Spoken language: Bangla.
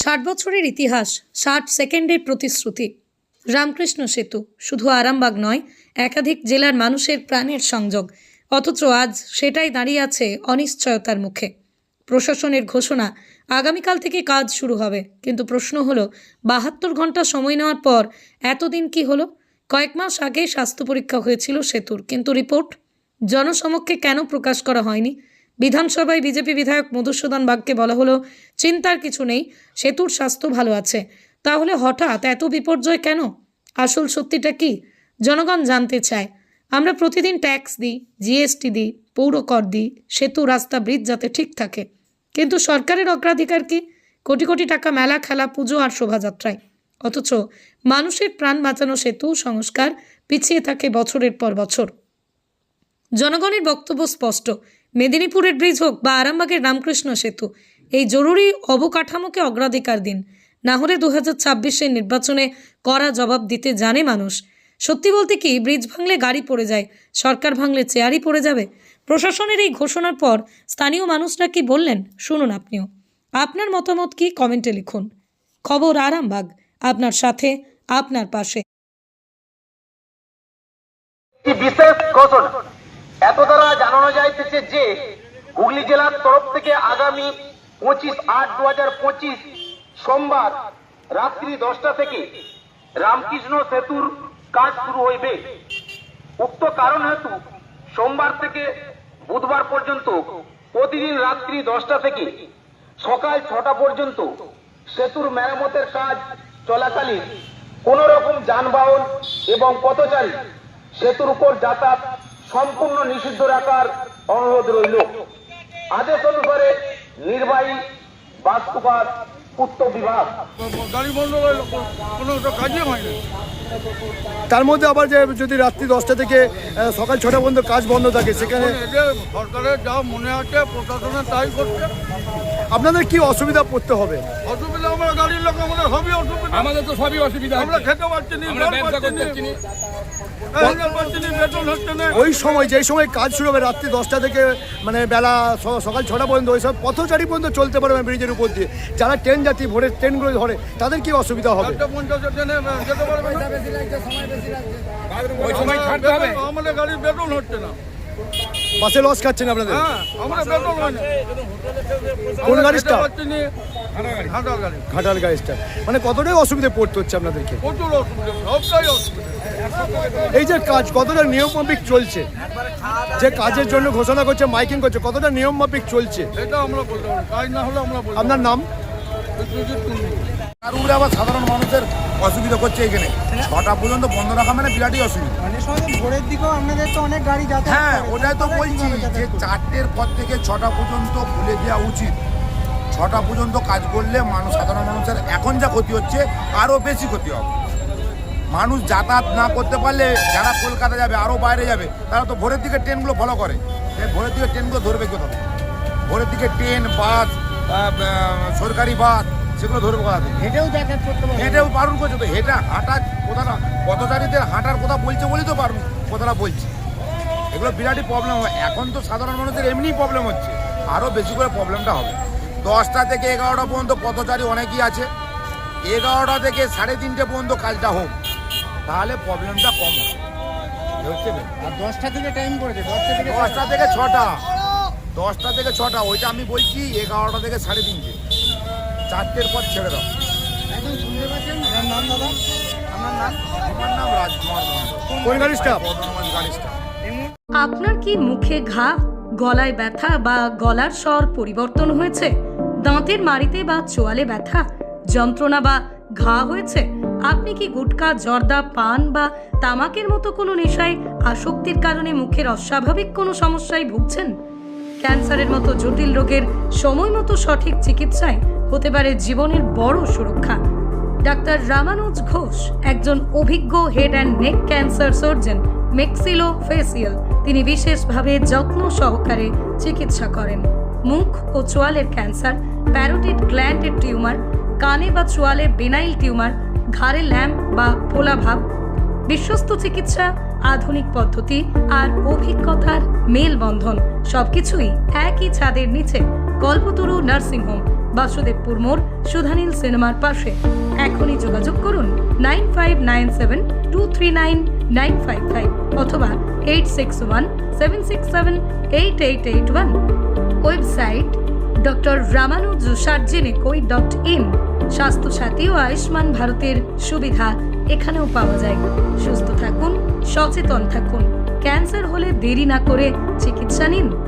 ষাট বছরের ইতিহাস, ষাট সেকেন্ডের প্রতিশ্রুতি। রামকৃষ্ণ সেতু শুধু আরামবাগ নয়, একাধিক জেলার মানুষের প্রাণের সংযোগ। অথচ আজ সেটাই দাঁড়িয়ে আছে অনিশ্চয়তার মুখে। প্রশাসনের ঘোষণা, আগামীকাল থেকে কাজ শুরু হবে। কিন্তু প্রশ্ন হলো, বাহাত্তর ঘণ্টা সময় নেওয়ার পর এতদিন কি হলো? কয়েক মাস আগে স্বাস্থ্য পরীক্ষা হয়েছিল সেতুর, কিন্তু রিপোর্ট? জনসমক্ষে কেন প্রকাশ করা হয়নি? বিধানসভায় বিজেপি বিধায়ক মধুসূদন বাগকে বলা হলো, চিন্তার কিছু নেই, সেতুর স্বাস্থ্য ভালো আছে। তাহলে হঠাৎ এত বিপর্যয় কেন? আসল সত্যিটা কি? জনগণ জানতে চায়। আমরা প্রতিদিন ট্যাক্স দিই, জিএসটি দিই, পৌর কর দিই, সেতু, রাস্তা, ব্রিজ যাতে ঠিক থাকে। কিন্তু সরকারের অগ্রাধিকার কি? কোটি কোটি টাকা মেলা, খেলা, পুজো আর শোভাযাত্রায়। অথচ মানুষের প্রাণ বাঁচানো সেতু সংস্কার পিছিয়ে থাকে বছরের পর বছর। জনগণের বক্তব্য স্পষ্ট। মেদিনীপুরের ব্রিজ হোক বা আরামবাগের রামকৃষ্ণ সেতু, এই জরুরি অবকাঠামোকে অগ্রাধিকার দিন। না হলে দু হাজার নির্বাচনে কড়া জবাব দিতে জানে মানুষ। সত্যি বলতে কি, ব্রিজ ভাঙলে গাড়ি পড়ে যায়, সরকার ভাঙলে চেয়ারই পড়ে যাবে? প্রশাসনের এই ঘোষণার পর স্থানীয় মানুষরা কি বললেন? শুনুন আপনিও। আপনার মতামত কি কমেন্টে লিখুন। খবর আরামবাগ, আপনার সাথে, আপনার পাশে। বিশেষ ঘোষণা যাইতেছে যে হুগলি জেলার তরফ থেকে আগামী পঁচিশ আট দু পঁচিশ সোমবার রাত্রি দশটা থেকে রামকৃষ্ণ সেতুর কাজ শুরু হইবে। উক্ত কারণ হেতু সোমবার থেকে বুধবার পর্যন্ত প্রতিদিন রাত্রি দশটা থেকে সকাল ছটা পর্যন্ত সেতুর মেরামতের কাজ চলাকালীন কোন রকম যানবাহন এবং পথচারী সেতুর উপর যাতায়াত সম্পূর্ণ নিষিদ্ধ রাখার অনুরোধ রইল আদেশ অনুসারে নির্বাহী বাস্তুবাদ উত্তর বিভাগ। তার মধ্যে আবার যে যদি রাত্রি দশটা থেকে সকাল ছটা পর্যন্ত কাজ বন্ধ থাকে সেখানে সরকারের যা মনে আছে প্রশাসনের তাই করছে। আপনাদের কি অসুবিধা পড়তে হবে? অসুবিধা আমরা গাড়ির লোক আমাদের সবই অসুবিধা। আমাদের তো সবই অসুবিধা আমরা খেতে পারছি না। ওই সময় যে সময় কাজ শুরু হবে রাত্রি দশটা থেকে মানে বেলা সকাল ছটা পর্যন্ত ওই সব পথচারী পর্যন্ত চলতে পারবে ব্রিজের উপর দিয়ে। যারা ট্রেন যাত্রী ভোরের ট্রেনগুলো ধরে তাদের কি অসুবিধা হবে? একটা পঞ্চাশ ট্রেনে যেতে পারবে না। ওই সময় ছাড়তে হবে। বেতন- আমাদের গাড়ির বেতন হচ্ছে না। বাসে লস খাচ্ছেন আপনাদের? হ্যাঁ আমরা বেতন হয় না। কোন আমরা ঘাটাল গাড়িটা। মানে কতটাই অসুবিধা পড়তে হচ্ছে আপনাদেরকে? প্রচুর অসুবিধা সবটাই অসুবিধা এই যে কাজ কতটা নিয়ম মাফিক চলছে? যে কাজের জন্য ঘোষণা করছে মাইকিং করছে কতটা নিয়ম মাফিক চলছে? এটা আমরা বলতে কাজ না হলে আমরা আপনার নাম? তার উপরে আবার সাধারণ মানুষের অসুবিধা করছে এখানে। ছটা পর্যন্ত বন্ধ রাখা মানে বিরাটই অসুবিধা। অনেক ভোরের দিকেও আপনাদের তো অনেক গাড়ি যাতায়াত হ্যাঁ ওটাই তো বলছি যে চারটের পর থেকে ছটা পর্যন্ত খুলে দেওয়া উচিত। ছটা পর্যন্ত কাজ করলে মানুষ সাধারণ মানুষের এখন যা ক্ষতি হচ্ছে আরও বেশি ক্ষতি হবে। মানুষ যাতায়াত না করতে পারলে যারা কলকাতা যাবে আরও বাইরে যাবে তারা তো ভোরের দিকে ট্রেনগুলো ফলো করে। ভোরের দিকে ট্রেনগুলো ধরবে কোথাও ভোরের দিকে ট্রেন বাস সরকারি বাস সেগুলো ধরবে কোথা থেকে? হেঁটেও যাতায়াত করতে হেঁটেও বারণ করছে তো হেঁটে হাঁটা কোথাটা পথচারীদের হাঁটার কথা বলছে বলেই তো বারণ কথাটা বলছে। এগুলো বিরাটই প্রবলেম হবে এখন তো সাধারণ মানুষের এমনিই প্রবলেম হচ্ছে। আরও বেশি করে প্রবলেমটা হবে। দশটা থেকে এগারোটা পর্যন্ত পথচারী অনেকই আছে। এগারোটা থেকে সাড়ে তিনটে পর্যন্ত কাজটা হোক। তাহলে প্রবলেমটা কম হবে। আর দশটা থেকে টাইম করেছে? দশটা থেকে দশটা থেকে ছটা। দশটা থেকে ছটা ওইটা আমি বলছি এগারোটা থেকে সাড়ে তিনটে। চারটের পর ছেড়ে দাও। এখন শুনতে পাচ্ছেন? আপনার নাম দাদা? আপনার নাম? আমার নাম রাজকুমার কোন গাড়ি স্টাফ বর্ধমান গাড়ি স্টাফ আপনার কি মুখে ঘা গলায় ব্যথা বা গলার স্বর পরিবর্তন হয়েছে? দাঁতের মাড়িতে বা চোয়ালে ব্যথা, যন্ত্রণা বা ঘা হয়েছে? আপনি কি গুটকা, জর্দা, পান বা তামাকের মতো কোনো নেশায় আসক্তির কারণে মুখের অস্বাভাবিক কোনো সমস্যায় ভুগছেন? ক্যান্সারের মতো জটিল রোগের সময় মতো সঠিক চিকিৎসায় হতে পারে জীবনের বড় সুরক্ষা। ডাক্তার রামানুজ ঘোষ, একজন অভিজ্ঞ head and neck cancer surgeon maxillo facial তিনি বিশেষভাবে যত্ন সহকারে চিকিৎসা করেন। মুখ ও চোয়ালের ক্যান্সার প্যারোটিড গ্ল্যান্ডের টিউমার, কানে বা চোয়ালে বেনাইল টিউমার, ঘাড়ে ল্যাম্প বা ফোলাভাব। বিশ্বস্ত চিকিৎসা, আধুনিক পদ্ধতি আর অভিজ্ঞতার মেলবন্ধন সবকিছুই একই ছাদের নিচে কল্পতরু নার্সিং হোম, বাসুদেবপুর মোড়, সুধানীল সিনেমার পাশে। এখনই যোগাযোগ করুন nine five nine seven two three nine nine five five অথবা eight six one seven six seven eight eight eight one. Website doctor Ramanuj সার্জেনিকোই dot in. Swasthya Sathi ও আয়ুষ্মান ভারতের সুবিধা এখানেও পাওয়া যায়। সুস্থ থাকুন, সচেতন থাকুন। ক্যান্সার হলে দেরি না করে চিকিৎসা নিন।